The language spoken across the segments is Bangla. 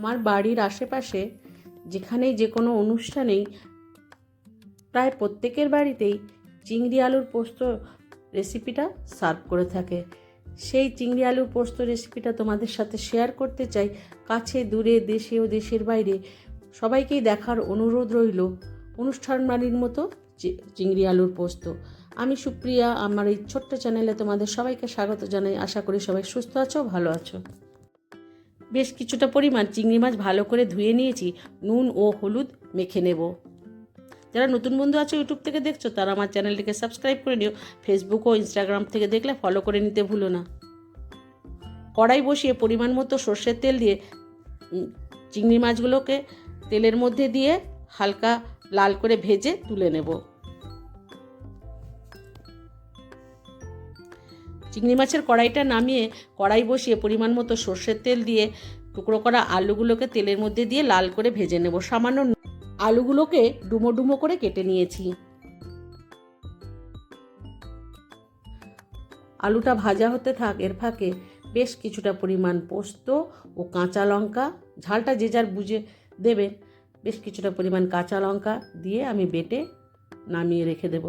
আমার বাড়ির আশেপাশে যেখানেই যে কোনো অনুষ্ঠানেই প্রায় প্রত্যেকের বাড়িতেই চিংড়ি আলুর পোস্ত রেসিপিটা সার্ভ করে থাকে। সেই চিংড়ি আলুর পোস্ত রেসিপিটা তোমাদের সাথে শেয়ার করতে চাই। কাছে, দূরে, দেশে ও দেশের বাইরে সবাইকেই দেখার অনুরোধ রইল অনুষ্ঠান বাড়ির মতো চিংড়ি আলুর পোস্ত। আমি সুপ্রিয়া, আমার এই ছোট্ট চ্যানেলে তোমাদের সবাইকে স্বাগত জানাই। আশা করি সবাই সুস্থ আছো, ভালো আছো। বেশ কিছুটা পরিমাণ চিংড়ি মাছ ভালো করে ধুয়ে নিয়েছি, নুন ও হলুদ মেখে নেব। যারা নতুন বন্ধু আছে ইউটিউব থেকে দেখছ, তারা আমার চ্যানেলটিকে সাবস্ক্রাইব করে নিও। ফেসবুক ও ইনস্টাগ্রাম থেকে দেখলে ফলো করে নিতে ভুলো না। কড়াই বসিয়ে পরিমাণ মতো সর্ষের তেল দিয়ে চিংড়ি মাছগুলোকে তেলের মধ্যে দিয়ে হালকা লাল করে ভেজে তুলে নেব। চিংড়ি মাছের কড়াইটা নামিয়ে কড়াই বসিয়ে পরিমাণ মতো সর্ষের তেল দিয়ে টুকরো করা আলুগুলোকে তেলের মধ্যে দিয়ে লাল করে ভেজে নেব। সামান্য আলুগুলোকে ডুমো ডুমো করে কেটে নিয়েছি। আলুটা ভাজা হতে থাক, এর ফাঁকে বেশ কিছুটা পরিমাণ পোস্ত ও কাঁচা লঙ্কা। ঝালটা যে যার বুঝে দেবেন বেশ কিছুটা পরিমাণ কাঁচা লঙ্কা দিয়ে আমি বেটে নামিয়ে রেখে দেব।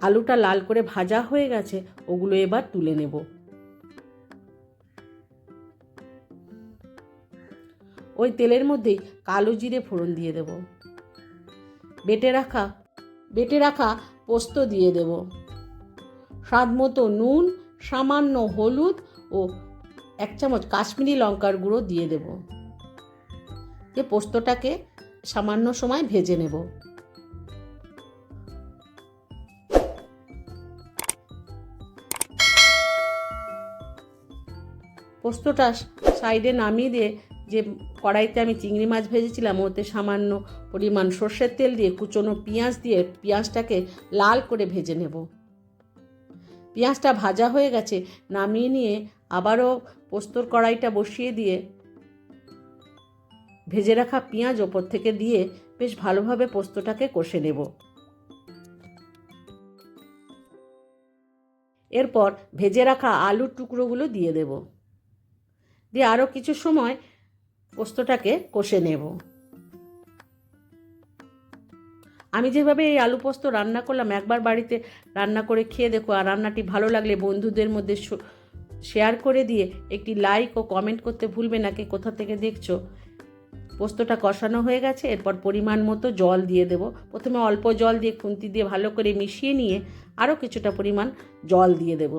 আলুটা লাল করে ভাজা হয়ে গেছে, ওগুলো এবার তুলে নেব। ওই তেলের মধ্যেই কালো জিরে ফোড়ন দিয়ে দেব। বেটে রাখা বেটে রাখা পোস্ত দিয়ে দেব। স্বাদ মতো নুন, সামান্য হলুদ ও এক চামচ কাশ্মীরি লঙ্কার গুঁড়ো দিয়ে দেব। যে পোস্তটাকে সামান্য সময় ভেজে নেব। পোস্তটা সাইডে নামিয়ে দিয়ে যে কড়াইতে আমি চিংড়ি মাছ ভেজেছিলাম, ওতে সামান্য পরিমাণ সর্ষের তেল দিয়ে কুচনো পেঁয়াজ দিয়ে পেঁয়াজটাকে লাল করে ভেজে নেব। পেঁয়াজটা ভাজা হয়ে গেছে, নামিয়ে নিয়ে আবারও পোস্তর কড়াইটা বসিয়ে দিয়ে ভেজে রাখা পেঁয়াজ ওপর থেকে দিয়ে বেশ ভালোভাবে পোস্তটাকে কষে নেব। এরপর ভেজে রাখা আলুর টুকরোগুলো দিয়ে দেব। দিয়ে আরও কিছু সময় পোস্তটাকে কষে নেব। আমি যেভাবে এই আলু পোস্ত রান্না করলাম, একবার বাড়িতে রান্না করে খেয়ে দেখো, আর রান্নাটি ভালো লাগলে বন্ধুদের মধ্যে শেয়ার করে দিয়ে একটি লাইক ও কমেন্ট করতে ভুলবে না, কে কোথা থেকে দেখছ? পোস্তটা কষানো হয়ে গেছে, এরপর পরিমাণ মতো জল দিয়ে দেব। প্রথমে অল্প জল দিয়ে খুন্তি দিয়ে ভালো করে মিশিয়ে নিয়ে আরও কিছুটা পরিমাণ জল দিয়ে দেব।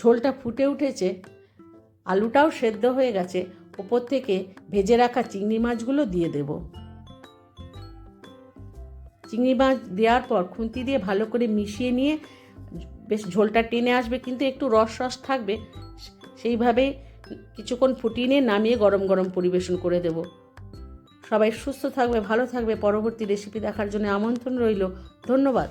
ঝোলটা ফুটে উঠেছে, আলুটাও সেদ্ধ হয়ে গেছে, ওপর থেকে ভেজে রাখা চিংড়ি মাছগুলো দিয়ে দেব। চিংড়ি মাছ দেওয়ার পর খুন্তি দিয়ে ভালো করে মিশিয়ে নিয়ে, বেশ ঝোলটা টেনে আসবে, কিন্তু একটু রস রস থাকবে সেইভাবেই কিছুক্ষণ ফুটিয়ে নিয়ে নামিয়ে গরম গরম পরিবেশন করে দেব। সবাই সুস্থ থাকবে, ভালো থাকবে। পরবর্তী রেসিপি দেখার জন্য আমন্ত্রণ রইল। ধন্যবাদ।